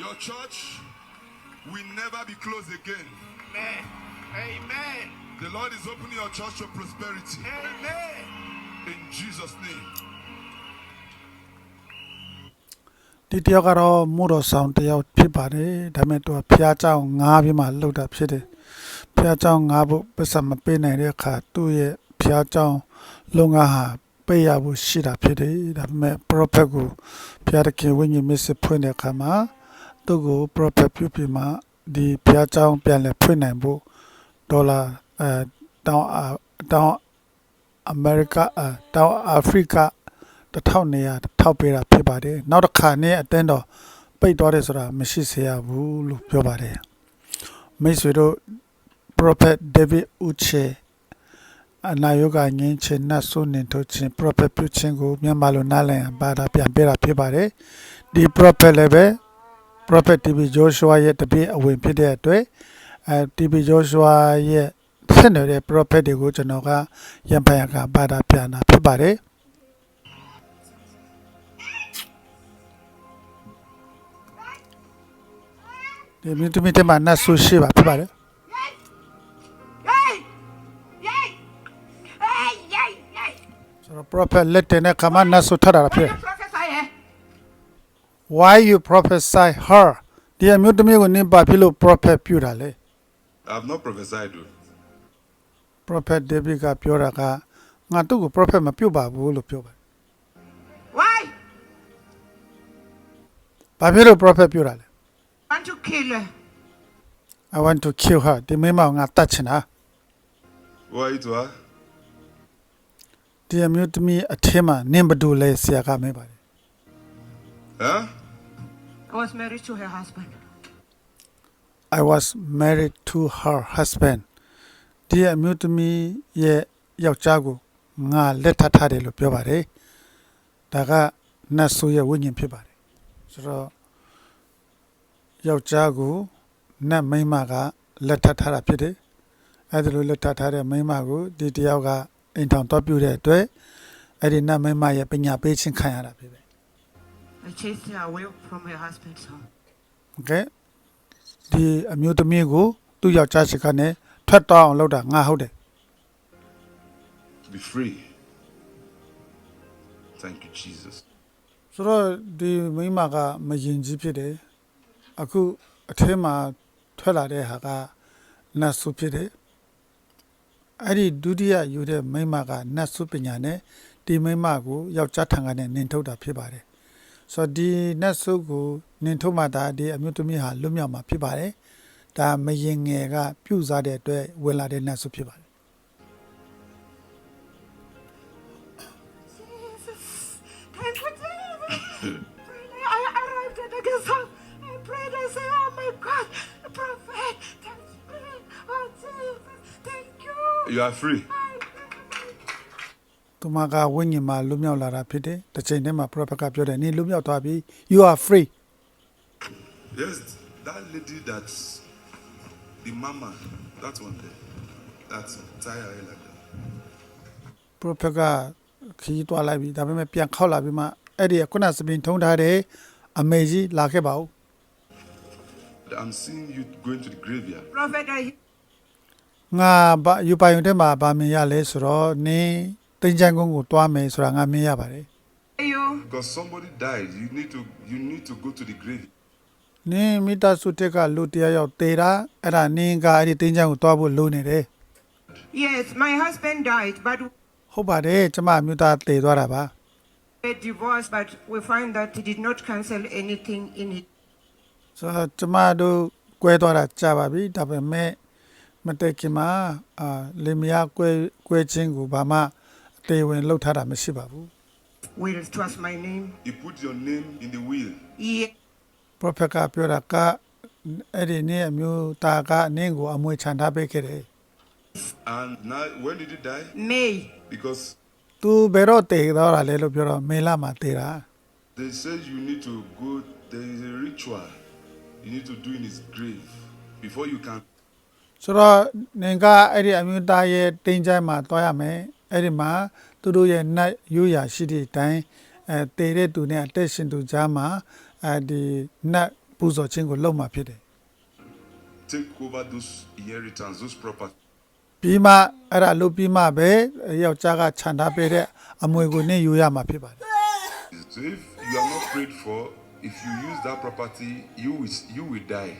Your church will never be closed again. Amen. Amen. The Lord is opening your church to prosperity. Amen. In Jesus' name. ဒီတယောက်ကတော့မို့တော်ဆောင်တယောက်ဖြစ်ပါတယ်ဒါပေမဲ့သူကဖျားเจ้าငားပြီးမှလှုပ်တာဖြစ်တယ်ဖျားเจ้าငားဖို့ပတ်စံမပေးနိုင်တဲ့အခါသူ့ရဲ့ဖျားเจ้าလုံငါဟာပေးရဖို့ရှိတာဖြစ်တယ်ဒါပေမဲ့ prophet ကိုဖျားတခင်ဝိညာဉ်မစ်စစ်ဖွင့်တဲ့အခါမှာ သူ့ကို profit ပြုပြီးမှဒီဘုရားကျောင်းပြန်လဲဖွင့်နိုင်ဖို့ဒေါ်လာအဲတောင်အာတောင်အမေရိကအာတောင်အာဖရိက1200ထောက်ပေးတာဖြစ်ပါတယ်နောက်တစ်ခါနေ့အတင်းတော့ပိတ်သွားတယ်ဆိုတာမရှိစေရဘူးလို့ပြောပါတယ်မိတ်ဆွေတို့ prophet david uche အနာယောဂငင်းချင်းနတ်ဆုနေထုတ်ချင်း prophet ပြုချင်းကိုမြန်မာလိုနားလည်ဘာသာပြန်ပြတာဖြစ်ပါတယ်ဒီ prophet လည်းပဲ prophet tv joshua ရဲ့တပည့်အဝင်ဖြစ်တဲ့အတွက်အဲ tv joshua ရဲ့ဆက်နေတဲ့ prophet တွေကိုကျွန်တော်ကရံဖန်ရကပါတာပြန်တာဖြစ်ပါတယ်ဒီမြင့်တမီတမနတ်ဆူရှိပါဖြစ်ပါတယ် Yay! Yay! Hey, yay, yay! ဆိုတော့ prophet လက်တင်တဲ့ခါမှာနတ်ဆူထတာဖြစ်တယ် Prophesy, eh? why you prophesy her ဒီအမျိုးသမီးကိုနင်းပါဖြစ်လို့ prophet ပြုတာလေ I have not prophesied. though. prophet david ကပြောတာကငါသူ့ကို prophet မပြုတ်ပါဘူးလို့ပြောပါတယ် Why? ဘာဖြစ်လို့ prophet ပြုတာလဲ Want to kill her. I want to kill her ဒီမိန်းမကိုငါတတ်ချင်တာ Why it was? ဒီအမျိုးသမီးအထင်းမှာနင်းဘဒူလဲဆရာကမဲပါတယ် Huh? I was married to her husband. I was married to her husband ဒီအမျိုးသမီးရဲ့ယောက်ျားကိုငါလက်ထပ်ထားတယ်လို့ပြောပါတယ်ဒါကနတ်ဆိုးရဲ့ဝိညာဉ်ဖြစ်ပါတယ်ဆိုတော့ယောက်ျားကိုနတ်မိန်းမကလက်ထပ်ထားတာဖြစ်တယ်အဲ့ဒါလိုလက်ထပ်ထားတဲ့မိန်းမကိုဒီတယောက်ကအိမ်ထောင်တော့ပြုတဲ့အတွက်အဲ့ဒီနတ်မိန်းမရဲ့ပညာပေးခြင်းခံရတာဖြစ်တယ် I chased her away from her husband's home. Okay. ဒီအမျိုးသမီးကိုသူ့ယောက်ျားရှိကနေထွက်သွားအောင်လုပ်တာငါဟုတ်တယ် To be free. Thank you, Jesus. ဆိုတော့ဒီမိန်းမကမယင်ကြီးဖြစ်တယ်အခုအထဲမှာထွက်လာတဲ့ဟာကနတ်ဆုဖြစ်တယ်အဲ့ဒီဒုတိယယူတဲ့မိန်းမကနတ်ဆုပညာနဲ့ဒီမိန်းမကိုယောက်ျားထံကနေနင်ထုတ်တာဖြစ်ပါတယ် ဆိုတော့ဒီနတ်ဆုကိုနင်ထုတ်မှဒါဒီအမျိုးသမီးဟာလွတ်မြောက်မှာဖြစ်ပါတယ်ဒါမယင်ငယ်ကပြုတ်စားတဲ့အတွက်ဝင်လာတဲ့နတ်ဆုဖြစ်ပါတယ် Jesus, thank you, Jesus. I arrived at the guest house. I prayed. I said, Oh my God, the prophet, thanks me. Oh Jesus, thank you. You are free. သူမကဝိညာဉ်မှာလွတ်မြောက်လာတာဖြစ်တယ်တစ်ချိန်တည်းမှာ prophet ကပြောတယ်နင်လွတ်မြောက်သွားပြီ you are free Yes, that lady that's the mama, that one there. That's tie her hair like that. prophet ကခီးသွားလိုက်ပြီဒါပေမဲ့ပြန်ခောက်လာပြီးမှအဲ့ဒီခုနစပင်ထုံးထားတဲ့အမေကြီးလာခဲ့ပါဦး I'm seeing you going to the graveyard. Prophet, I ငါဘာယူပိုင်ုံတဲ့မှာဗာမြင်ရလဲဆိုတော့နင်း တင်ချန်ကုန်းကိုတွားမယ်ဆိုတာငါမြင်ရပါတယ် hear you. Because somebody died. You need to you need to go to the grave. နင်းမိသားစုတက်ကလူတရားရောက်တေတာအဲ့ဒါနင်းကအဲ့ဒီတင်ချန်ကိုတွားဖို့လိုနေတယ် Yes, my husband died, but ဟုတ်ပါတယ်ကျမအမျိုးသားတေသွားတာပါ we divorced, but we find that he did not cancel anything in it. ဆိုတော့ကျမတို့ကွဲသွားတာကြာပါပြီဒါပေမဲ့မတည့်ခင်မှာအာလင်မယားကွဲကွဲချင်းကိုဘာမှ အသေးဝင်လှုပ်ထားတာမရှိပါဘူး Will trust my name. You put your name in the will. Yeah. prophet ကပြောတာကအဲ့ဒီနေ့အမျိုးသားကနင်းကိုအမွေချန်ထားပေးခဲ့တယ် And now when did he die? May. Because ။ तू ဘယ်တော့တည်တော့တာလဲလို့ပြောတော့မေလမှာတည်တာ they say you need to go there is a ritual you need to do in his grave before you can ။ဆိုတော့နင်ကအဲ့ဒီအမျိုးသားရဲ့တင်းချိုင်းမှာတွားရမယ်။ အဲ့ဒီမှာသူတို့ရဲ့နတ်ရိုးရာရှိတဲ့အတိုင်းအဲတည်တဲ့သူနဲ့အသက်ရှင်သူကြားမှာအဲဒီနတ်ပူဇော်ခြင်းကိုလုပ်မှာဖြစ်တယ် take over those inheritance, those property. ပြီးမှအဲ့ဒါလုပ်ပြီးမှပဲယောက်ျားကခြံထားပေးတဲ့အမွေကိုနင့်ယူရမှာဖြစ်ပါတယ် So if you are not prayed for, if you use that property, you will, you will die.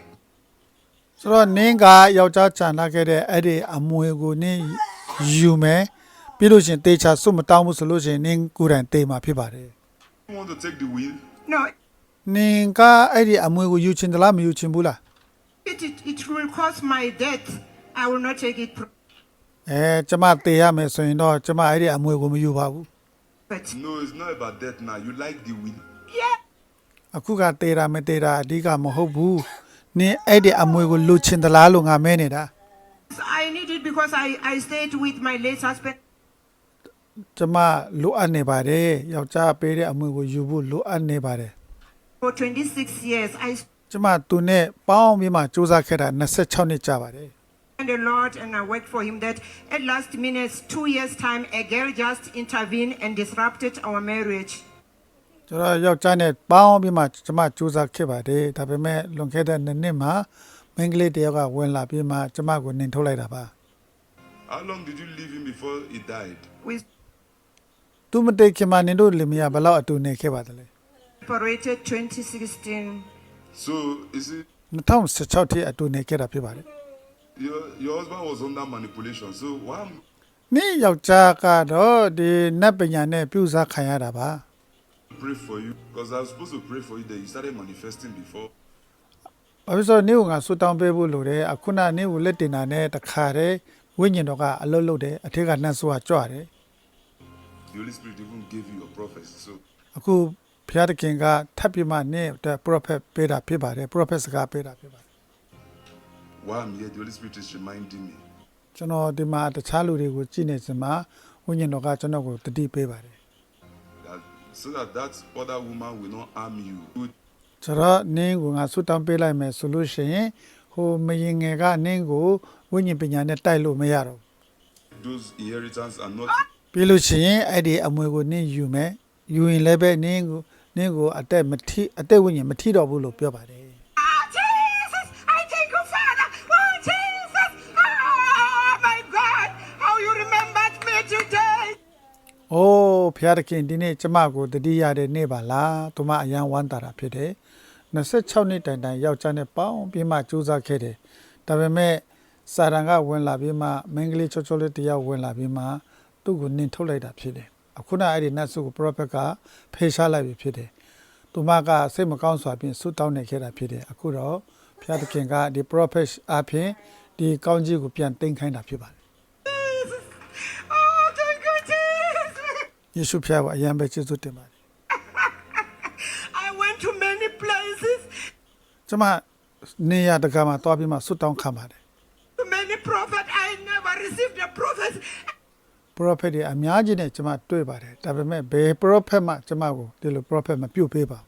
ဆိုတော့နင်းကယောက်ျားခြံထားခဲ့တဲ့အဲ့ဒီအမွေကိုနင်းယူမယ် ပြီးလို့ရှရင်တေချာစွတ်မတောင်းဘူးဆိုလို့ရှရင်နင်းကိုယ်တိုင်တေမှာဖြစ်ပါတယ် You want to take the wheel? No, နင်ကအဲ့ဒီအမွေကိုယူချင်သလားမယူချင်ဘူးလား it, it, it will cause my death. I will not take it. အဲကျမတေရမယ်ဆိုရင်တော့ကျမအဲ့ဒီအမွေကိုမယူပါဘူး But No, it's not about death now. You like the wheel. yeah, အခုကတေတာမတေတာအဓိကမဟုတ်ဘူးနင်အဲ့ဒီအမွေကိုလူချင်သလားလို့ငါမဲနေတာ I need it because I, I stayed with my late husband ကျမလိုအပ်နေပါတယ်ယောက်ျားပေးတဲ့အမွေကိုယူဖို့လိုအပ်နေပါတယ် for 26 years. I ကျမသူနဲ့ပေါင်းပြီးမှစူးစမ်းခဲ့တာ26နှစ်ကြာပါတယ် and the Lord and I worked for him that at last minute, two years time, a girl just intervened and disrupted our marriage. ကျွန်တော်ယောက်ျားနဲ့ပေါင်းပြီးမှကျမစူးစမ်းခဲ့ပါတယ်ဒါပေမဲ့လွန်ခဲ့တဲ့နှစ်နှစ်မှာမိန်းကလေးတစ်ယောက်ကဝင်လာပြီးမှကျမကိုနှင်ထုတ်လိုက်တာပါ How long did you leave him before he died? We သူမတိတ်ခင်မှာနင်တို့လင်မယားဘယ်လောက်အတူနေခဲ့ပါသလဲ separated 2016. So, is it 2016ထိအတူနေခဲ့တာဖြစ်ပါတယ် your, your husband was under manipulation? So, why am နေ့ယောက်ျားကတော့ဒီနတ်ပညာနဲ့ပြုစားခံရတာပါ I pray for you? Because I was supposed to pray for you that you started manifesting before. ။ဘာဖြစ်လို့နေ့ကငါဆူတောင်းပေးဖို့လိုတယ်။အခုနနေ့ကိုလက်တင်တာနဲ့တခါတည်းဝိညာဉ်တော်ကအလုတ်လုတ်တယ်အထက်ကနှက်ဆိုးကကြွတယ် The Holy Spirit even gave you your prophecy. So, ။အခုဘုရားသခင်ကထပ်ပြီးမှနေ့အတွက် prophet ပေးတာဖြစ်ပါတယ်။ prophet စကားပေးတာဖြစ်ပါတယ် while I'm here, the Holy Spirit is reminding me. ။ကျွန်တော်ဒီမှာတခြားလူတွေကိုကြည့်နေစမှာဝိညာဉ်တော်ကကျွန်တော်ကိုတတိပေးပါတယ် That, so that that other woman will not harm you. With ။ဆိုတော့နင်းကိုငါဆူတောင်းပေးလိုက်မယ်ဆိုလို့ရှိရင်ဟိုမရင်ငယ်ကနင်းကိုဝိညာဉ်ပညာနဲ့တိုက်လို့မရတော့ဘူး those inheritance and not ပြီးလို့ရှိရင်အဲ့ဒီအမွေကိုနင်းယူမယ်ယူရင်လည်းပဲနင်းကိုနင်းကိုအသက်မထိအသက်ဝိညာဉ်မထိတော့ဘူးလို့ပြောပါတယ် Ah, Jesus! I thank you, Father! Oh, Jesus! Oh, my God! How you remembered me today! ။အိုးဖျားတခင်ဒီနေ့ကျမကိုတတိယတဲ့နေ့ပါလား။သူမအယံဝမ်းတာတာဖြစ်တယ်။26နှစ်တိုင်တိုင်ယောက်ျားနဲ့ပေါင်းပြီးမှကြိုးစားခဲ့တယ်။ဒါပေမဲ့စာရန်ကဝင်လာပြီးမှမင်္ဂလိချောချောလေးတယောက်ဝင်လာပြီးမှ သူ့ကိုနင်ထုတ်လိုက်တာဖြစ်တယ်။အခုနအဲ့ဒီနတ်ဆုကို prophet ကဖေရှားလိုက်ပြီဖြစ်တယ်။သူမကစိတ်မကောင်းစွာဖြင့်ဆုတောင်းနေခဲ့တာဖြစ်တယ်။အခုတော့ဖျားတခင်ကဒီ prophet အဖြစ်ဒီကောင်းကြီးကိုပြန်တင်ခိုင်းတာဖြစ်ပါတယ် Jesus! Oh, thank you, Jesus! ။ယေရှုဖျားကအယံပဲကျေးဇူးတင်ပါတယ် I went to many places, ။ကျမနေရတကာမှာတွားပြီးမှဆုတောင်းခံပါတယ် to many prophets. I never received a prophet. Prophet တွေအများကြီးနဲ့ကျမတွေ့ပါတယ်ဒါပေမဲ့ဘယ် prophet မှကျမကိုဒီလို prophet မပြုတ်ပေးပါဘူး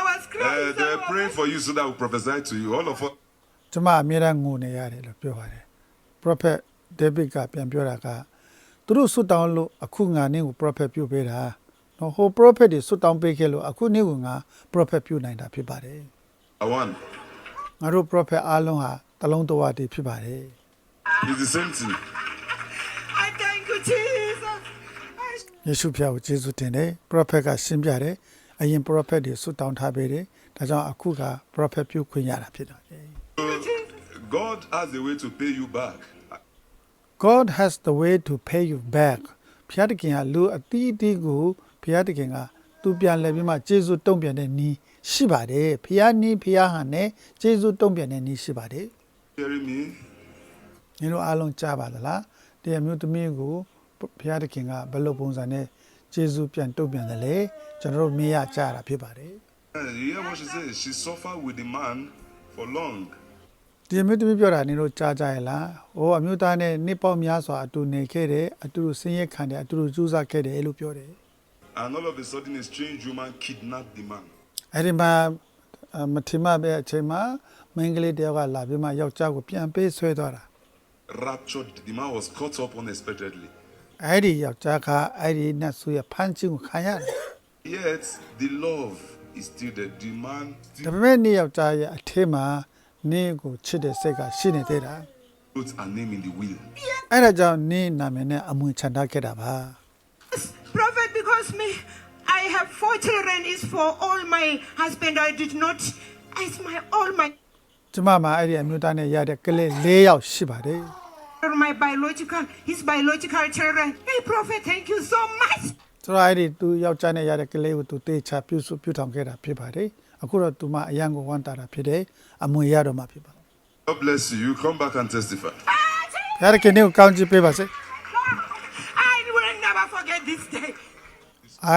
I was uh, crying. they so were praying much. for you so that we prophesy to you. All of us. ကျမအမြဲတမ်းငိုနေရတယ်လို့ပြောပါတယ် prophet David ကပြန်ပြောတာကသူတို့ဆွတ်တောင်းလို့အခုငါနင်းကို prophet ပြုတ်ပေးတာနော်ဟို prophet တွေဆွတ်တောင်းပေးခဲ့လို့အခုနင်းကိုငါ prophet ပြုတ်နိုင်တာဖြစ်ပါတယ် I won. ငါတို့ prophet အားလုံးဟာတလုံးတဝတည်းဖြစ်ပါတယ် It's the same thing. ယေရှုဖျားကိုကျေးဇူးတင်တယ် prophet ကရှင်းပြတယ်အရင် prophet တွေဆွတ်တောင်းထားပေးတယ်ဒါကြောင့်အခုက prophet ပြုတ်ခွင့်ရတာဖြစ်တယ် So, God has a way to pay you back. God has the way to pay you back ဘုရားသခင်ကလူအတီးအတီးကိုဘုရားသခင်ကသူပြန်လဲပြီးမှကျေးဇူးတုံ့ပြန်တဲ့နီးရှိပါတယ်ဘုရားနီးဘုရားဟန်နဲ့ကျေးဇူးတုံ့ပြန်တဲ့နီးရှိပါတယ် Hearing me? ညီတို့အားလုံးကြားပါသလားတရားမျိုးသမီးကို ဘုရားသခင်ကဘယ်လိုပုံစံနဲ့ကျေးဇူးပြန်တုံ့ပြန်တယ်လဲကျွန်တော်တို့မေးရကြားတာဖြစ်ပါတယ် Uh, You hear what she says? She suffered with the man for long. ဒီမျိုးသမီးပြောတာညီတို့ကြားကြရလားဟိုအမျိုးသားနဲ့နှစ်ပေါင်းများစွာအတူနေခဲ့တယ်အတူတူဆင်းရဲခံတယ်အတူတူကြိုးစားခဲ့တယ်လို့ပြောတယ် And all of a sudden, a strange woman kidnapped the man. အဲ့ဒီမှာအမထင်မှပဲအချိန်မှာမင်းကလေးတယောက်ကလာပြီးမှယောက်ျားကိုပြန်ပေးဆွဲသွားတာ Raptured. The man was caught up unexpectedly. အဲ့ဒီယောက်ျားကအဲ့ဒီနတ်ဆိုရဖမ်းခြင်းကိုခံရတယ် Yet, the love is still there. The man ဒါ still ပေမဲ့နေ့ယောက်ျားရဲ့အထင်းမှာနင်းကိုချစ်တဲ့စိတ်ကရှိနေသေးတာ wrote her name in the will. အဲ့ဒါကြောင့်နင်းနာမည်နဲ့အမွေချန်ထားခဲ့တာပါ Prophet, because me, I have four children, is for all my husband. I did not, it's my all my, ကျမမှာအဲ့ဒီအမျိုးသားနဲ့ရတဲ့ကလေး၄ယောက်ရှိပါတယ် my biological, his biological children. Hey, Prophet, thank you so much. ဆိုတော့အဲ့ဒီသူယောက်ျားနဲ့ရတဲ့ကလေးကိုသူတေချာပြုစုပြုထောင်ခဲ့တာဖြစ်ပါတယ်အခုတော့သူမအရန်ကိုဝမ်းတာတာဖြစ်တယ်အမွေရတော့မှာဖြစ်ပါတယ် God bless you. You come back and testify. ဘုရားခင်ကိုကောင်းချီးပေးပါစေ I will never forget this day.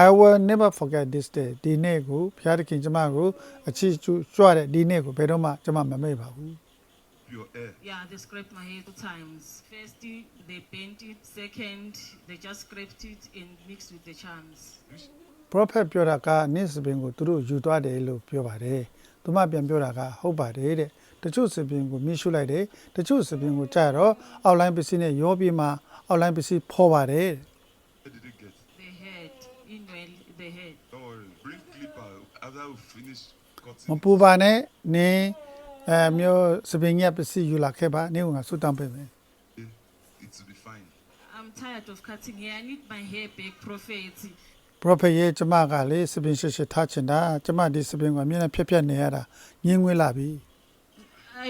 I will never forget this day ဒီနေ့ကိုဘုရားခင်ကျမကိုအချီးကျူးကြွတဲ့ဒီနေ့ကိုဘယ်တော့မှကျမမမေ့ပါဘူး Your hair. Yeah, they scraped my hair two times. First, they bent it. Second, they just scraped it and mixed with the charms. prophet ပြောတာကနစ်စပင်ကိုသူတို့ယူသွားတယ်လို့ပြောပါတယ်သူမပြန်ပြောတာကဟုတ်ပါတယ်တဲ့တချို့စပင်ကိုမြှရှုလိုက်တယ်တချို့စပင်ကိုကြာတော့အောက်လိုင်းပစ္စည်းနဲ့ရောပြီးမှအောက်လိုင်းပစ္စည်းဖော်ပါတယ်တဲ့ Where did it get? They had, in well, they had. Don't worry. Bring clipper after we finish မ cutting. ပူပါနဲ့နင်း အဲမျိုးစပင်ကြီးပစ္စည်းယူလာခဲ့ပါနင်းကဆူတောင်းပေးမယ် It will be fine. I'm tired of cutting hair. I need my hair back, prophet. prophet ရဲ့ကျမကလေစပင်ရှိရှိထားချင်တာကျမဒီစပင်ကိုအမြဲတမ်းဖြက်ဖြက်နေရတာညင်းငွေးလာပြီ I,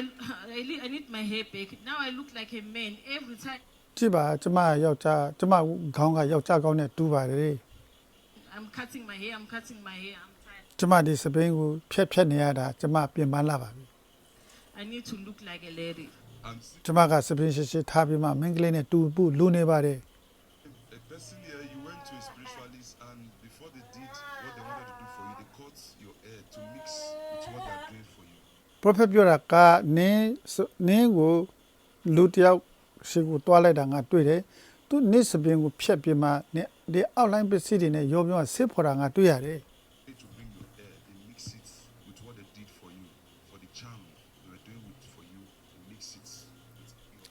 I, li- I need my hair back. Now I look like a man every time. ကြည့်ပါကျမယောက်ျားကျမခေါင်းကယောက်ျားကောင်းနဲ့တူပါတယ် I'm cutting my hair. I'm cutting my hair. I'm tired. ကျမဒီစပင်ကိုဖြက်ဖြက်နေရတာကျမပြင်ပန်းလာပါပြီ I need to look like a lady. And see, ကျမကစပင်ရှိရှိထားပြီးမှမင်းကလေးနဲ့တူဖို့လူနေပါတယ် a person here, you went to a spiritualist, and before they did what they wanted to do for you, they cut your hair to mix with what they are doing for you. prophet ပြောတာကနင်းစနင်းကိုလူတစ်ယောက်ရှိကိုတွားလိုက်တာငါတွေ့တယ်သူနစ်စပင်ကိုဖြက်ပြီးမှနင်းဒီ outline ပစ္စည်းတွေနဲ့ရောပြီးမှစစ်ဖော်တာငါတွေ့ရတယ်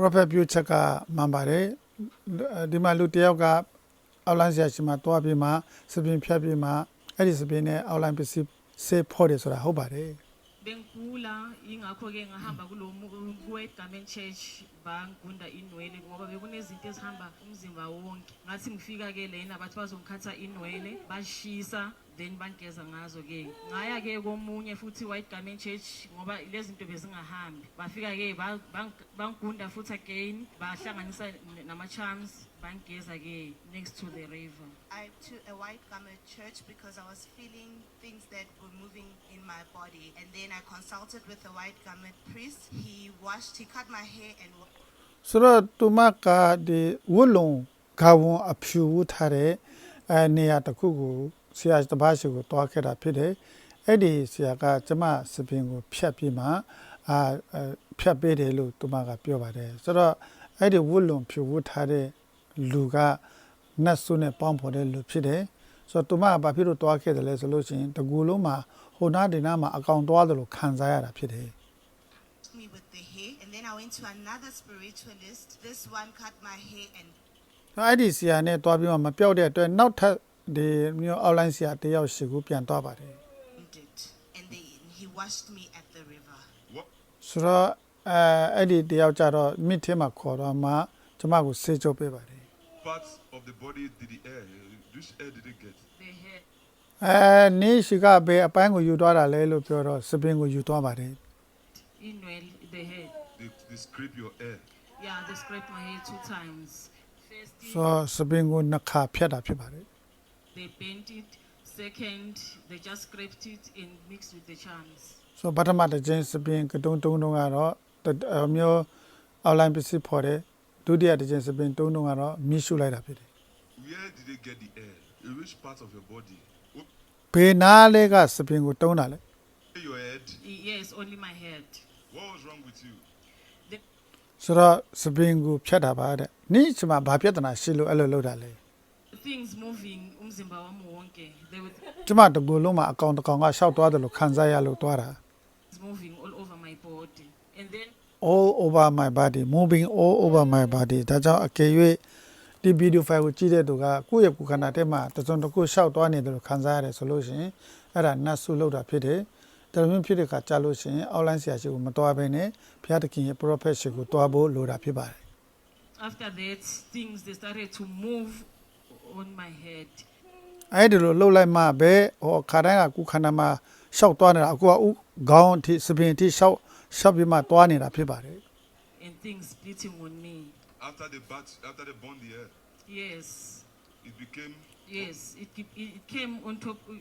prophet ပြောချက်ကမှန်ပါတယ်ဒီမှာလူတစ်ယောက်ကအောက်လိုင်းဆရာရှင်မှာတွားပြီးမှစပင်ဖြတ်ပြီးမှအဲ့ဒီစပင်နဲ့အောက်လိုင်းပစ္စည်းစေဖို့တယ်ဆိုတာဟုတ်ပါတယ် bengigula ingakho ke ngahamba kulo mu- ku-White Garment Church bangigunda inwele ngoba bekunezinto ezihamba umzimba wonke ngathi ngifika ke lena bathi bazongikhatha inwele bashisa then bangigeza ngazo ke ngaya ke komunye futhi White Garment Church ngoba lezi zinto bezingahambi bafika ke ba- bang- bangigunda futhi again bahlanganisa n- nama-charms bangigeza ke next to the river I to a white garment church because I was feeling things that were moving in my body. And then I consulted with a white garment priest. He washed, he cut my hair and wa- ဆိုတော့သူမကဒီဝတ်လုံဂါဝန်အဖြူဝတ်ထားတဲ့အဲနေရာတစ်ခုကို ဆရာတစ်ပါးရှိကိုတွားခဲ့တာဖြစ်တယ်အဲ့ဒီဆရာကကျမစပင်ကိုဖြတ်ပြီးမှအာအဲဖြတ်ပေးတယ်လို့သူမကပြောပါတယ်ဆိုတော့အဲ့ဒီဝတ်လုံဖြူဝတ်ထားတဲ့လူကနတ်ဆုနဲ့ပေါင်းဖော်တဲ့လူဖြစ်တယ်ဆိုတော့သူမကဘာဖြစ်လို့တွားခဲ့တယ်လဲဆိုလို့ရှိရင်တကူလုံးမှာဟိုနာဒီနာမှာအကောင်တွားတယ်လို့ခံစားရတာဖြစ်တယ် me with the hair. And then I went to another spiritualist. This one cut my hair and အဲ့ဒီဆရာနဲ့တွားပြီးမှမပြောက်တဲ့အတွက်နောက်ထပ် ဒီမျိုး online ဆရာတယောက်ရှိကိုပြန်သွားပါတယ် burned it. And then he washed me at the river. What? ဆိုတော့အဲအဲ့ဒီတယောက်ကြတော့မိထဲမှာခေါ်တော့မှကျမကိုဆေးချုပ်ပေးပါတယ် Parts of the body did the hair? Which hair did it get? they had အဲနေရှိကဘယ်အပိုင်းကိုယူသွားတာလဲလို့ပြောတော့စပင်ကိုယူသွားပါတယ် inwell they had They, they scrape your hair. Yeah, they scraped my hair two times. First, ဆိုတော့စပင်ကိုနှစ်ခါဖြတ်တာဖြစ်ပါတယ် they bent it. Second, they just scraped it and mixed with the charms. ဆိုတော့ပထမတစ်ချိန်စပင်ကတုံးတုံးတုံးကတော့တအမျိုး online ပစ္စည်းဖော်တယ်ဒုတိယတစ်ချိန်စပင်တုံးတုံးကတော့မြှရှုလိုက်တာဖြစ်တယ် Where did they get the hair? In which part of your body? What, ဘေးနားလေးကစပင်ကိုတုံးတာလေ Your head. Yes, only my head. What was wrong with you? ဆိုတော့စပင်ကိုဖြတ်တာပါတဲ့နိချမဘာပြဿနာရှိလို့အဲ့လိုလုပ်တာလဲ Things moving umzimba wami wonke. There were ကျမတကူလုံးမှာအကောင်တကောင်ကရှောက်သွားတယ်လို့ခံစားရလို့သွားတာ things moving all over my body. And then all over my body moving all over my body ဒါကြောင့်အကယ်၍ဒီဗီဒီယိုဖိုင်ကိုကြည့်တဲ့သူကကိုယ့်ရဲ့ကိုယ်ခန္ဓာထဲမှာတစ်စုံတစ်ခုရှောက်သွားနေတယ်လို့ခံစားရတယ်ဆိုလို့ရှိရင်အဲ့ဒါနတ်ဆုလောက်တာဖြစ်တယ်ဒါလိုမျိုးဖြစ်တဲ့ခါကြာလို့ရှိရင်အောက်လိုင်းဆရာရှိကိုမတွားဘဲနဲ့ဘုရားသခင်ရဲ့ prophet ရှိကိုတွားဖို့လိုတာဖြစ်ပါတယ် after that, things they started to move on my head. အဲ့ဒီလိုလှုပ်လိုက်မှပဲဟောခါတိုင်းကကိုယ်ခန္ဓာမှာရှောက်သွားနေတာအခုကဥခေါင်းအထိစပင်အထိရှောက်ရှောက်ပြီးမှတွားနေတာဖြစ်ပါတယ် and things beating on me. After they bat, after they burned the hair, Yes, it became. yes, it, ke- it it came on top uh,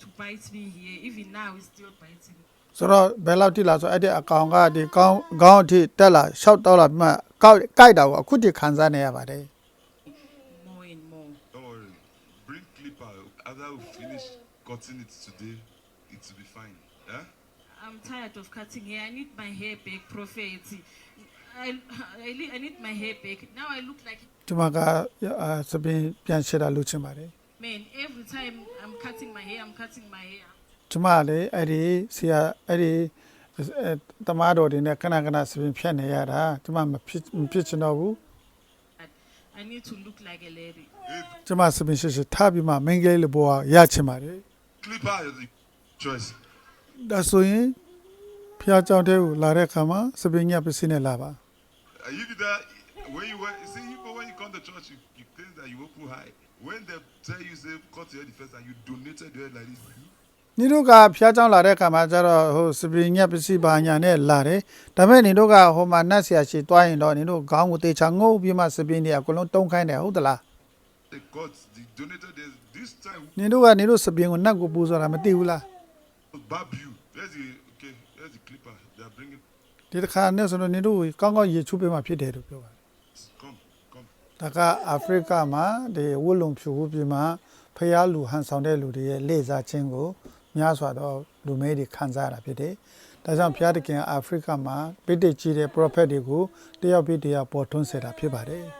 to bite me here. Even now, it's still biting. ဆိုတော့ဘယ်လောက်တိလာဆိုအဲ့ဒီအကောင်ကဒီကောင်းခေါင်းအထိတက်လာရှောက်တော့လာပြီးမှကောက်ကြိုက်တာကိုအခုထိခံစားနေရပါတယ် more and more. Don't worry. Bring clipper. After we finish cutting it today, it will be fine. Yeah? I'm tired of cutting hair. I need my hair back, prophet. I, I, li- I need my hair back. Now I look like, ဒီမှာကအာစပင်ပြန်ရှေ့တာလုပ်ချင်ပါတယ် man, every time I'm cutting my hair, I'm cutting my hair. ကျမကလည်းအဲ့ဒီဆရာအဲ့ဒီအဲတမားတော်တွေနဲ့ခဏခဏစပင်ဖြတ်နေရတာကျမမဖြစ်မဖြစ်ချင်တော့ဘူး I need to look like a lady. ကျမစပင်ရှိရှိထားပြီးမှမင်းကလေးလိုဘောရချင်ပါတယ် Clipper is the choice. ဒါဆိုရင်ဖျားကြောင်တဲ့ကိုလာတဲ့အခါမှာစပင်ညပစ္စည်းနဲ့လာပါ Uh, you did that when you went. See, even when you come to church, you, you think that you open high. When they tell you say cut your head first and you donated your head like this. နေတို့ကဖျားကြောင်လာတဲ့အခါမှာကျတော့ဟိုစပင်ညပစ္စည်းဘာညာနဲ့လာတယ်ဒါပေမဲ့နေတို့ကဟိုမှာနတ်ဆရာရှိတွားရင်တော့နေတို့ခေါင်းကိုတေချာငုပ်ပြီးမှစပင်တွေအကုန်လုံးတုံးခိုင်းတယ်ဟုတ်သလား They cut the donated this, this time. နေတို့ကနေတို့စပင်ကိုနတ်ကိုပူဆိုတာမသိဘူးလား we'll Barb you. There's the okay. There's the clipper. They are bringing. ဒီတစ်ခါနဲ့ဆိုတော့နေတို့ကောင်းကောင်းရေချိုးပေးမှဖြစ်တယ်လို့ပြောပါတယ် Come, come. ဒါကအာဖရိကမှာဒီဝတ်လုံဖြူပြီးမှဖျားလူဟန်ဆောင်တဲ့လူတွေရဲ့လေစားခြင်းကို များစွာသောလူမဲတွေခံစားရတာဖြစ်တယ်။ဒါကြောင့်ဘုရားသခင်ကအာဖရိကမှာဗိတိတ်ကြီးတဲ့ prophet တွေကိုတယောက်ပြီးတယောက်ပေါ်ထွန်းစေတာဖြစ်ပါတယ်။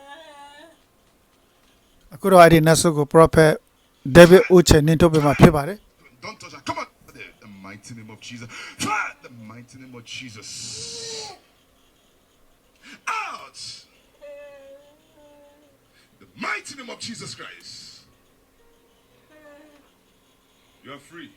အခုတော့အဲ့ဒီနတ်ဆုကို prophet David Uche နင်းထုတ်ပေးမှဖြစ်ပါတယ် Don't touch her. Come on. The, the mighty name of Jesus. Fire! The mighty name of Jesus. Out! The mighty name of Jesus Christ. You are free.